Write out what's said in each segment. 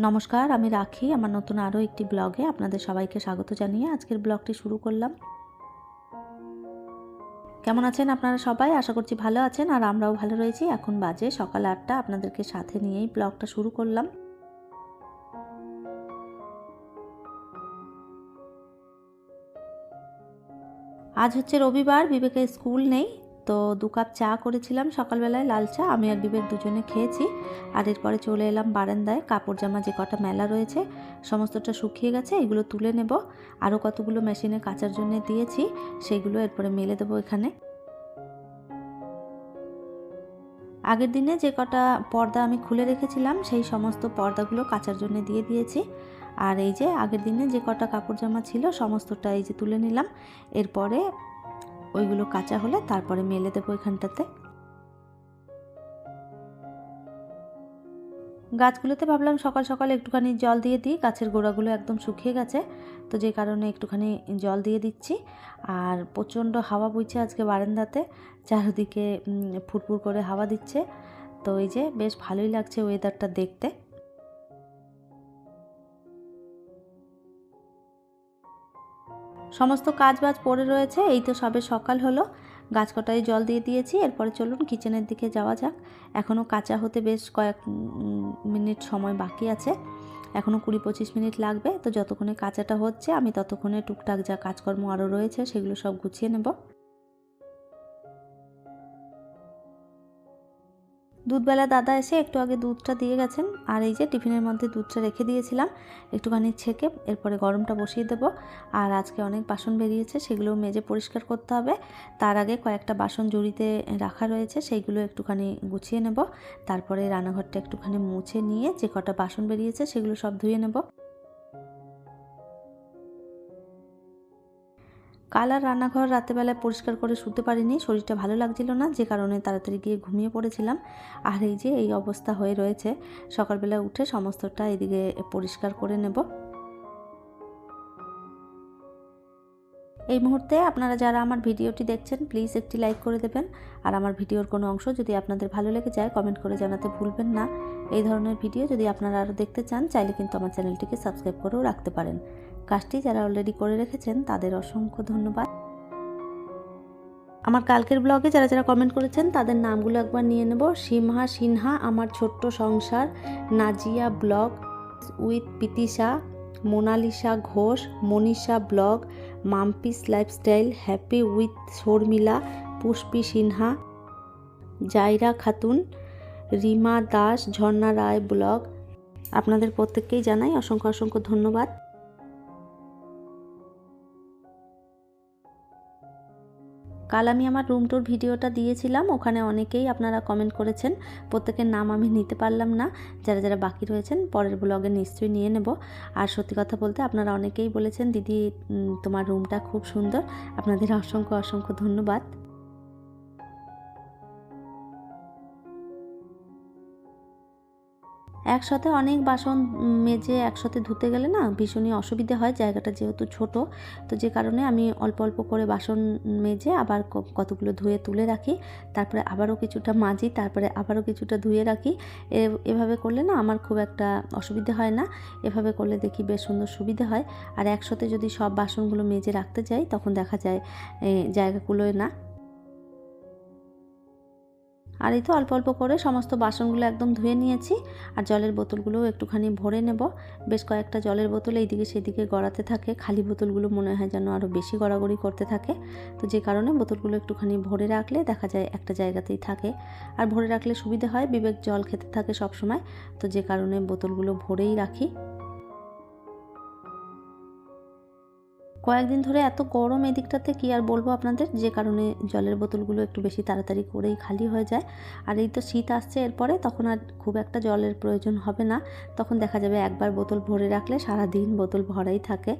নমস্কার, আমি রাখি। আমার নতুন আরও একটি ব্লগে আপনাদের সবাইকে স্বাগত জানিয়ে আজকের ব্লগটি শুরু করলাম। কেমন আছেন আপনারা সবাই? আশা করছি ভালো আছেন আর আমরাও ভালো রয়েছি। এখন বাজে সকাল আটটা। আপনাদেরকে সাথে নিয়েই ব্লগটা শুরু করলাম। আজ হচ্ছে রবিবার, বিবেকের স্কুল নেই। তো দু কাপ চা করেছিলাম সকালবেলায়, লাল চা, আমি আর বিবেক দুজনে খেয়েছি। আর এরপরে চলে এলাম বারান্দায়, কাপড় জামা যে কটা মেলা রয়েছে, সমস্তটা শুকিয়ে গেছে, এগুলো তুলে নেব। আরও কতগুলো মেশিনে কাচার জন্য দিয়েছি সেইগুলো এরপরে মেলে দেবো এখানে। আগের দিনে যে কটা পর্দা আমি খুলে রেখেছিলাম, সেই সমস্ত পর্দাগুলো কাচার জন্য দিয়ে দিয়েছি। আর এই যে আগের দিনে যে কটা কাপড় জামা ছিল, সমস্তটা এই যে তুলে নিলাম। এরপরে ওইগুলো কাঁচা হলে তারপরে মেলে দেবো এখানটাতে গাছগুলোতে ভাবলাম সকাল সকাল একটুখানি জল দিয়ে দিই, গাছের গোড়াগুলো একদম শুকিয়ে গেছে, তো যে কারণে একটুখানি জল দিয়ে দিচ্ছি। আর প্রচণ্ড হাওয়া বইছে আজকে বারান্দাতে, চারিদিকে ফুরফুর করে হাওয়া দিচ্ছে, তো এই যে বেশ ভালোই লাগছে ওয়েদারটা দেখতে। সমস্ত কাজ বাজ পড়ে রয়েছে, এই তো সবে সকাল হলো। গাছ কটায় জল দিয়ে দিয়েছি, এরপরে চলুন কিচেনের দিকে যাওয়া যাক। এখনও কাঁচা হতে বেশ কয়েক মিনিট সময় বাকি আছে। এখনও কুড়ি পঁচিশ মিনিট লাগবে, তো যতক্ষণে কাঁচাটা হচ্ছে, আমি ততক্ষণে টুকটাক যা কাজকর্ম আরও রয়েছে, সেগুলো সব গুছিয়ে নেব। দুধবেলা দাদা এসে একটু আগে দুধটা দিয়ে গেছেন। আর এই যে টিফিনের মধ্যে দুধটা রেখে দিয়েছিলাম, একটুখানি ছেঁকে এরপরে গরমটা বসিয়ে দেবো। আর আজকে অনেক বাসন বেরিয়েছে, সেগুলো মেজে পরিষ্কার করতে হবে। তার আগে কয়েকটা বাসন জুড়িতে রাখা রয়েছে, সেইগুলো একটুখানি গুছিয়ে নেব। তারপরে রান্নাঘরটা একটুখানি মুছে নিয়ে যে কটা বাসন বেরিয়েছে, সেগুলো সব ধুয়ে নেব। কাল আর রান্নাঘর রাতেবেলায় পরিষ্কার করে শুতে পারিনি, শরীরটা ভালো লাগছিল না, যে কারণে তাড়াতাড়ি গিয়ে ঘুমিয়ে পড়েছিলাম। আর এই যে এই অবস্থা হয়ে রয়েছে, সকালবেলা উঠে সমস্তটা এদিকে পরিষ্কার করে নেব। এই মুহূর্তে আপনারা যারা আমার ভিডিওটি দেখছেন প্লিজ একটি লাইক করে দেবেন। আর আমার ভিডিওর কোনো অংশ যদি আপনাদের ভালো লেগে যায় কমেন্ট করে জানাতে ভুলবেন না। এই ধরনের ভিডিও যদি আপনারা আরও দেখতে চান, চাইলে কিন্তু আমার চ্যানেলটিকে সাবস্ক্রাইব করেও রাখতে পারেন। কাজটি যারা অলরেডি করে রেখেছেন, তাদের অসংখ্য ধন্যবাদ। আমার কালকের ব্লগে যারা যারা কমেন্ট করেছেন, তাদের নামগুলো একবার নিয়ে নেব। সিমহা সিনহা, আমার ছোট্ট সংসার, Nazia blog with Pitisha Monalisa Ghosh, Manisha blog Mampi's lifestyle happy with Sharmila, Pushpi Sinha, Zaira Khatun, Rima Das, Jharna Roy blog আপনাদের প্রত্যেককেই জানাই অসংখ্য অসংখ্য ধন্যবাদ। কাল আমি আমার রুম টুর ভিডিওটা দিয়েছিলাম, ওখানে অনেকেই আপনারা কমেন্ট করেছেন, প্রত্যেকের নাম আমি নিতে পারলাম না, যারা যারা বাকি রয়েছেন, পরের ব্লগে নিশ্চয়ই নিয়ে নেব। আর সত্যি কথা বলতে আপনারা অনেকেই বলেছেন, দিদি তোমার রুমটা খুব সুন্দর। আপনাদের অসংখ্য অসংখ্য ধন্যবাদ। একসাথে অনেক বাসন মেজে একসাথে ধুতে গেলে না ভীষণই অসুবিধে হয়, জায়গাটা যেহেতু ছোট। তো যে কারণে আমি অল্প অল্প করে বাসন মেজে আবার কতগুলো ধুয়ে তুলে রাখি, তারপরে আবারও কিছুটা মাজি, তারপরে আবারও কিছুটা ধুয়ে রাখি। এভাবে করলে না আমার খুব একটা অসুবিধে হয় না, এভাবে করলে দেখি বেশ সুন্দর সুবিধে হয়। আর একসাথে যদি সব বাসনগুলো মেজে রাখতে যাই, তখন দেখা যায় জায়গাগুলোয় না আর এই তো অল্প অল্প করে সমস্ত বাসনগুলো একদম ধুয়ে নিয়েছি, আর জলের বোতলগুলোও একটুখানি ভরে নেব। বেশ কয়েকটা জলের বোতল এইদিকে সেদিকে গড়াতে থাকে, খালি বোতলগুলো মনে হয় যেন আরও বেশি গড়াগড়ি করতে থাকে। তো যে কারণে বোতলগুলো একটুখানি ভরে রাখলে দেখা যায় একটা জায়গাতেই থাকে। আর ভরে রাখলে সুবিধে হয়, বিবেক জল খেতে থাকে সব সময় তো যে কারণে বোতলগুলো ভরেই রাখি। কয়েকদিন ধরে এত গরম এদিকটাতে কি আর বলব আপনাদের? যে কারণে জলের বোতলগুলো একটু বেশি তাড়াতাড়ি করেই খালি হয়ে যায়। আর এই তো শীত আসছে, এরপরে তখন আর খুব একটা জলের প্রয়োজন হবে না। তখন দেখা যাবে একবার বোতল ভরে রাখলে সারা দিন বোতল ভরাই থাকে।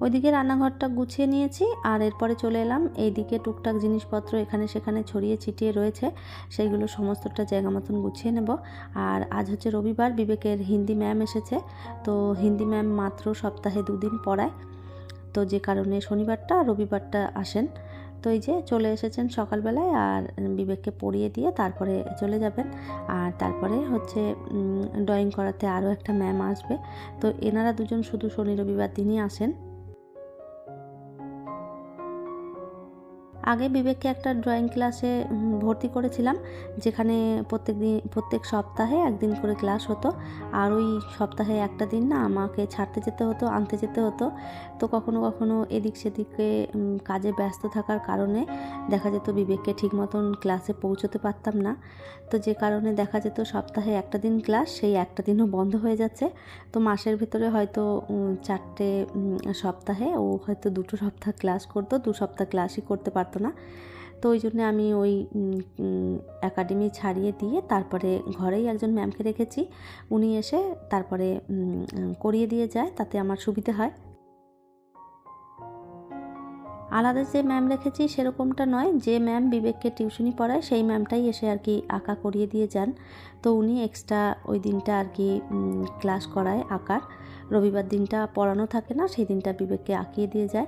ওইদিকে রান্নাঘরটা গুছিয়ে নিয়েছি আর এরপরে চলে এলাম। এইদিকে টুকটাক জিনিসপত্র এখানে সেখানে ছড়িয়ে ছিটিয়ে রয়েছে। সেইগুলো সমস্তটা জায়গা মতন গুছিয়ে নেব। আর আজ হচ্ছে রবিবার, বিবেকের হিন্দি ম্যাম এসেছে। তো হিন্দি ম্যাম মাত্র সপ্তাহে দুদিন পড়ায়। তো যে কারণে শনিবারটা, রবিবারটা আসেন। তো এই যে চলে এসেছেন সকালবেলায় আর বিবেককে পড়িয়ে দিয়ে তারপরে চলে যাবেন। আর তারপরে হচ্ছে ড্রয়িং করাতে আরও একটা ম্যাম আসবে। তো এনারা দুজন শুধু শনি, রবিবার দিনই আসেন। আগে বিবেককে একটা ড্রয়িং ক্লাসে ভর্তি করেছিলাম, যেখানে প্রত্যেক দিন, প্রত্যেক সপ্তাহে একদিন করে ক্লাস হতো। আর ওই সপ্তাহে একটা দিন না আমাকে ছাড়তে যেতে হতো, আনতে যেতে হতো। তো কখনো কখনো এদিক সেদিকে কাজে ব্যস্ত থাকার কারণে দেখা যেত বিবেককে ঠিক মতন ক্লাসে পৌঁছতে পারতাম না। তো যে কারণে দেখা যেত সপ্তাহে একটা দিন ক্লাস সেই একটা দিনও বন্ধ হয়ে যাচ্ছে। তো মাসের ভিতরে হয়তো চারটে সপ্তাহে ও হয়তো দুটো সপ্তাহ ক্লাস করতো, দু সপ্তাহ ক্লাসই করতে পারতো। না। তো ওই জন্য আমি ওই একাডেমি ছাড়িয়ে দিয়ে তারপরে ঘরেই একজন ম্যামকে রেখেছি। উনি এসে তারপরে করিয়ে দিয়ে যায় তাতে আমার সুবিধে হয়। আলাদা যে ম্যাম রেখেছি সেরকমটা নয়। যে ম্যাম বিবেককে টিউশনি পড়ায় সেই ম্যামটাই এসে আর কি আঁকা করিয়ে দিয়ে যান। তো উনি এক্সট্রা ওই দিনটা আর কি ক্লাস করায় আঁকার। রবিবার দিনটা পড়ানো থাকে না, সেই দিনটা বিবেককে আঁকিয়ে দিয়ে যায়।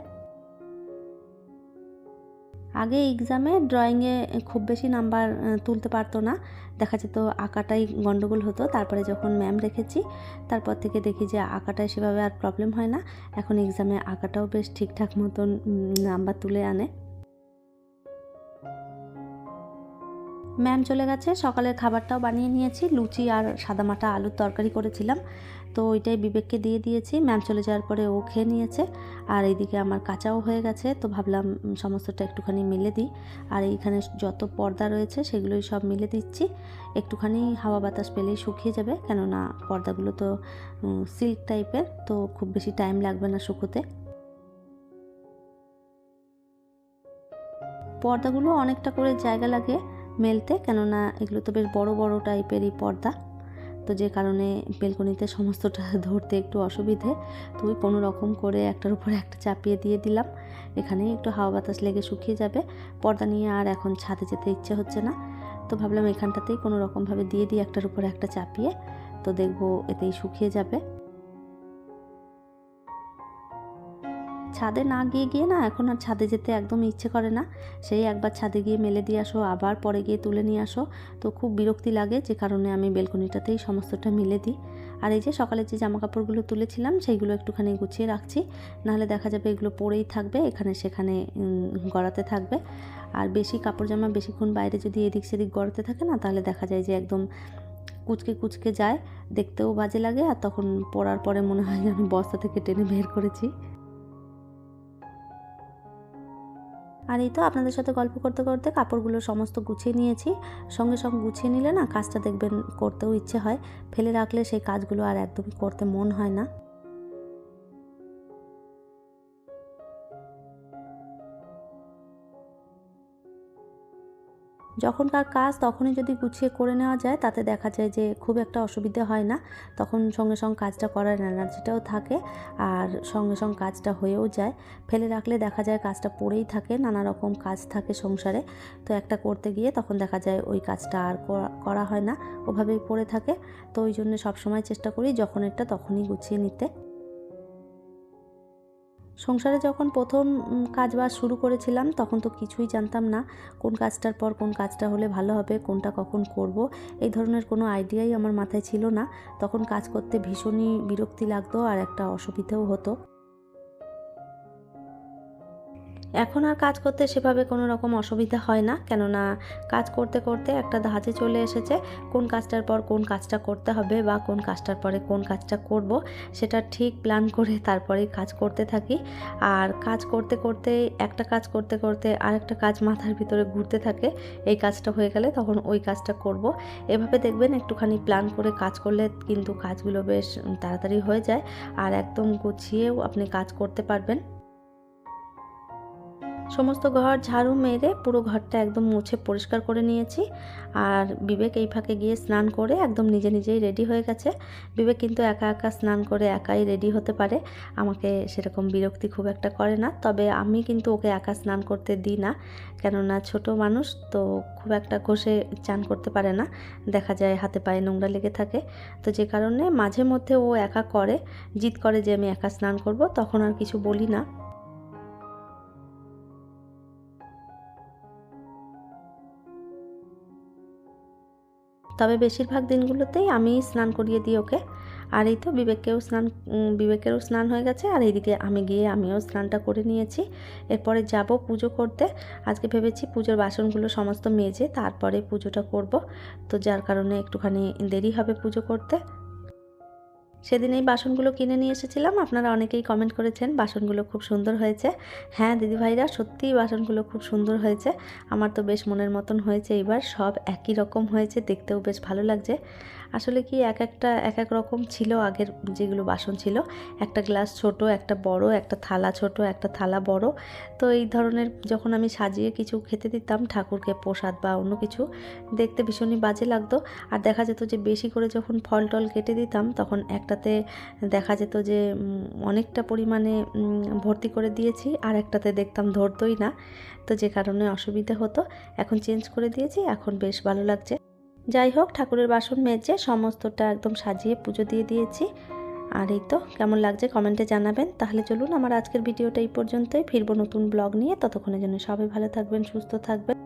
আগে এক্সামে ড্রয়িংয়ে খুব বেশি নাম্বার তুলতে পারতো না। দেখা যেত আঁকাটাই গন্ডগোল হতো। তারপরে যখন ম্যাম রেখেছি, তারপর থেকে দেখি যে আঁকাটায় সেভাবে আর প্রবলেম হয় না। এখন এক্সামে আঁকাটাও বেশ ঠিকঠাক মতন নাম্বার তুলে আনে। ম্যাম চলে গেছে। সকালের খাবারটাও বানিয়ে নিয়েছি। লুচি আর সাদামাটা আলুর তরকারি করেছিলাম। তো ওইটাই বিবেককে দিয়ে দিয়েছি। ম্যাম চলে যাওয়ার পরে ও খেয়ে নিয়েছে। আর এইদিকে আমার কাঁচাও হয়ে গেছে, তো ভাবলাম সমস্তটা একটুখানি মেলে দিই। আর এইখানে যত পর্দা রয়েছে সেগুলোই সব মেলে দিচ্ছি। একটুখানি হাওয়া বাতাস পেলেই শুকিয়ে যাবে, কেননা পর্দাগুলো তো সিল্ক টাইপের তো খুব বেশি টাইম লাগবে না শুকোতে। পর্দাগুলো অনেকটা করে জায়গা লাগে মেলতে, কেননা এগুলো তো বেশ বড় বড় টাইপেরই পর্দা। তো যে কারণে বেলকনিতে সমস্তটা ধরতে একটু অসুবিধে। তো ওই কোনো রকম করে একটার উপরে একটা চাপিয়ে দিয়ে দিলাম। এখানেই একটু হাওয়া বাতাস লেগে শুকিয়ে যাবে। পর্দা নিয়ে আর এখন ছাদে যেতে ইচ্ছে হচ্ছে না। তো ভাবলাম এখানটাতেই কোনো রকমভাবে দিয়ে দিই একটার উপরে একটা চাপিয়ে। তো দেখব এতেই শুকিয়ে যাবে। ছাদে না গিয়ে গিয়ে না এখন আর ছাদে যেতে একদম ইচ্ছে করে না। সেই একবার ছাদে গিয়ে মেলে দিয়ে আসো, আবার পরে গিয়ে তুলে নিয়ে আসো। তো খুব বিরক্তি লাগে, যে কারণে আমি বেলকনিটাতেই সমস্তটা মিলে দিই। আর এই যে সকালে যে জামা কাপড়গুলো তুলেছিলাম, সেইগুলো একটুখানি গুছিয়ে রাখছি। নাহলে দেখা যাবে এগুলো পরেই থাকবে, এখানে সেখানে গড়াতে থাকবে। আর বেশি কাপড় জামা বেশিক্ষণ বাইরে যদি এদিক সেদিক গড়াতে থাকে না, তাহলে দেখা যায় যে একদম কুচকে কুচকে যায়। দেখতেও বাজে লাগে, আর তখন পরার পরে মনে হয় আমি বস্তা থেকে টেনে বের করেছি। আর এই তো আপনাদের সাথে গল্প করতে করতে কাপড়গুলো সমস্ত গুছিয়ে নিয়েছি। সঙ্গে সঙ্গে গুছিয়ে নিলে না কাজটা দেখবেন করতেও ইচ্ছে হয়। ফেলে রাখলে সেই কাজগুলো আর একদম করতে মন হয় না। যখনকার কাজ তখনই যদি গুছিয়ে করে নেওয়া যায়, তাতে দেখা যায় যে খুব একটা অসুবিধে হয় না। তখন সঙ্গে সঙ্গে কাজটা করার এনার্জিটাও থাকে আর সঙ্গে সঙ্গে কাজটা হয়েও যায়। ফেলে রাখলে দেখা যায় কাজটা পড়েই থাকে, নানা রকম কাজ থাকে সংসারে। তো একটা করতে গিয়ে তখন দেখা যায় ওই কাজটা আর করা- হয় না, ওভাবেই পড়ে থাকে। তো ওই জন্য সবসময় চেষ্টা করি যখন একটা তখনই গুছিয়ে নিতে। সংসারে যখন প্রথম কাজ বাজ শুরু করেছিলাম, তখন তো কিছুই জানতাম না কোন কাজটার পর কোন কাজটা হলে ভালো হবে, কোনটা কখন করব। এই ধরনের কোনো আইডিয়াই আমার মাথায় ছিল না। তখন কাজ করতে ভীষণই বিরক্তি লাগতো আর একটা অসুবিধেও হতো। এখন আর কাজ করতে সেভাবে কোনো রকম অসুবিধা হয় না। কেননা কাজ করতে করতে একটা ধাঁচে চলে এসেছে, কোন কাজটার পর কোন কাজটা করতে হবে বা কোন কাজটার পরে কোন কাজটা করব, সেটা ঠিক প্ল্যান করে তারপরে কাজ করতে থাকি। আর কাজ করতে করতে, একটা কাজ করতে করতে আরেকটা কাজ মাথার ভিতরে ঘুরতে থাকে, এই কাজটা হয়ে গেলে তখন ওই কাজটা করব। এভাবে দেখবেন একটুখানি প্ল্যান করে কাজ করলে কিন্তু কাজগুলো বেশ তাড়াতাড়ি হয়ে যায়। আর একদম গুছিয়েও আপনি কাজ করতে পারবেন। সমস্ত ঘর ঝাড়ু মেরে পুরো ঘরটা একদম মুছে পরিষ্কার করে নিয়েছি। আর বিবেক এই ফাঁকে গিয়ে স্নান করে একদম নিজে নিজেই রেডি হয়ে গেছে। বিবেক কিন্তু একা একা স্নান করে একাই রেডি হতে পারে। আমাকে সেরকম বিরক্তি খুব একটা করে না। তবে আমি কিন্তু ওকে একা স্নান করতে দিই না। কেননা ছোট মানুষ, তো খুব একটা ঘষে চান করতে পারে না। দেখা যায় হাতে পায়ে নোংরা লেগে থাকে। তো যে কারণে মাঝে মধ্যে ও একা করে, জিদ করে যে আমি একা স্নান করব, তখন আর কিছু বলি না। তবে বেশিরভাগ দিনগুলোতেই আমি স্নান করিয়ে দিই ওকে। আর এই তো বিবেককেও স্নান বিবেকেরও স্নান হয়ে গেছে। আর এইদিকে আমি গিয়ে আমিও স্নানটা করে নিয়েছি। এরপরে যাব পুজো করতে। আজকে ভেবেছি পুজোর বাসনগুলো সমস্ত মেজে তারপরে পুজোটা করব। তো যার কারণে একটুখানি দেরি হবে পুজো করতে। সেদিন এই বাসনগুলো কিনে নিয়ে এসেছিলাম। আপনারা অনেকেই কমেন্ট করেছেন, বাসনগুলো খুব সুন্দর হয়েছে। হ্যাঁ দিদিভাইরা সত্যিই বাসনগুলো খুব সুন্দর হয়েছে। আমার তো বেশ মনের মতন হয়েছে এবার। সব একই রকম হয়েছে, দেখতেও বেশ ভালো লাগছে। আসলে কি এক একটা, এক এক রকম ছিল আগের যেগুলো বাসন ছিল। একটা গ্লাস ছোট, একটা বড়, একটা থালা ছোট, একটা থালা বড়। তো এই ধরনের যখন আমি সাজিয়ে কিছু খেতে দিতাম, ঠাকুরকে প্রসাদ বা অন্য কিছু, দেখতে ভীষণই বাজে লাগতো। আর দেখা যেত যে বেশি করে যখন ফল টল কেটে দিতাম, তখন একটাতে দেখা যেত যে অনেকটা পরিমাণে ভর্তি করে দিয়েছি। আর একটাতে দেখতাম ধরতই না। তো যে কারণে অসুবিধা হতো। এখন চেঞ্জ করে দিয়েছি, এখন বেশ ভালো লাগছে। যাই হোক, ঠাকুরের বাসন মেজে সমস্তটা একদম সাজিয়ে পুজো দিয়ে দিয়েছি। আর এই তো, কেমন লাগছে কমেন্টে জানাবেন। তাহলে চলুন, আমার আজকের ভিডিওটা এই পর্যন্তই। ফিরবো নতুন ব্লগ নিয়ে। ততক্ষণের জন্য সবাই ভালো থাকবেন, সুস্থ থাকবেন।